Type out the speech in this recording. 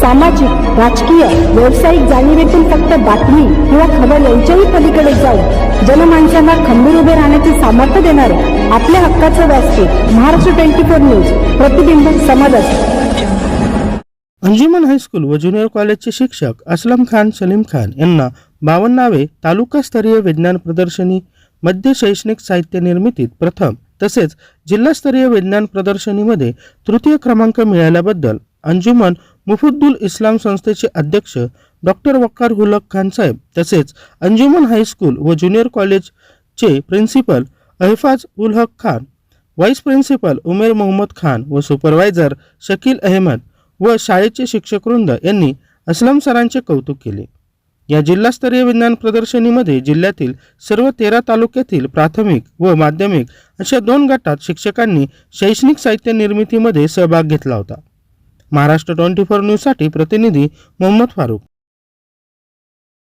सामाजिक राजकीय व्यावसायिक जाणीवेतून फक्त बातमी किंवा खबर यांच्याही पलीकडे जाऊन जनमानसांना खंबीर उभे राहण्याचे सामर्थ्य देणारे आपल्या हक्काचं व्यासपीठ महाराष्ट्र ट्वेंटी फोर न्यूज प्रतिबिंब समाजात अंजुमन हायस्कूल व ज्युनियर कॉलेजचे शिक्षक असलम खान सलीम खान यांना बावन्नावे तालुकास्तरीय विज्ञान प्रदर्शनी मध्य शैक्षणिक साहित्य निर्मितीत प्रथम तसेच जिल्हास्तरीय विज्ञान प्रदर्शनीमध्ये तृतीय क्रमांक मिळाल्याबद्दल अंजुमन मुफुद्दुल इस्लाम संस्थेचे अध्यक्ष डॉक्टर वक्कार हुलक खान साहेब तसेच अंजुमन हायस्कूल व ज्युनियर कॉलेजचे principal Ahfaz ul Haq Khan vice principal Umer Mohammad Khan व सुपरवायझर शकील अहमद व शाळेचे शिक्षकवृंद यांनी असलम सरांचे कौतुक केले. या जिल्हास्तरीय विज्ञान प्रदर्शनीमध्ये जिल्ह्यातील सर्व तेरा तालुक्यातील प्राथमिक व माध्यमिक अशा दोन गटात शिक्षकांनी शैक्षणिक साहित्य निर्मितीमध्ये सहभाग घेतला होता. महाराष्ट्र ट्वेंटी फोर न्यूजसाठी प्रतिनिधी मोहम्मद फारूक.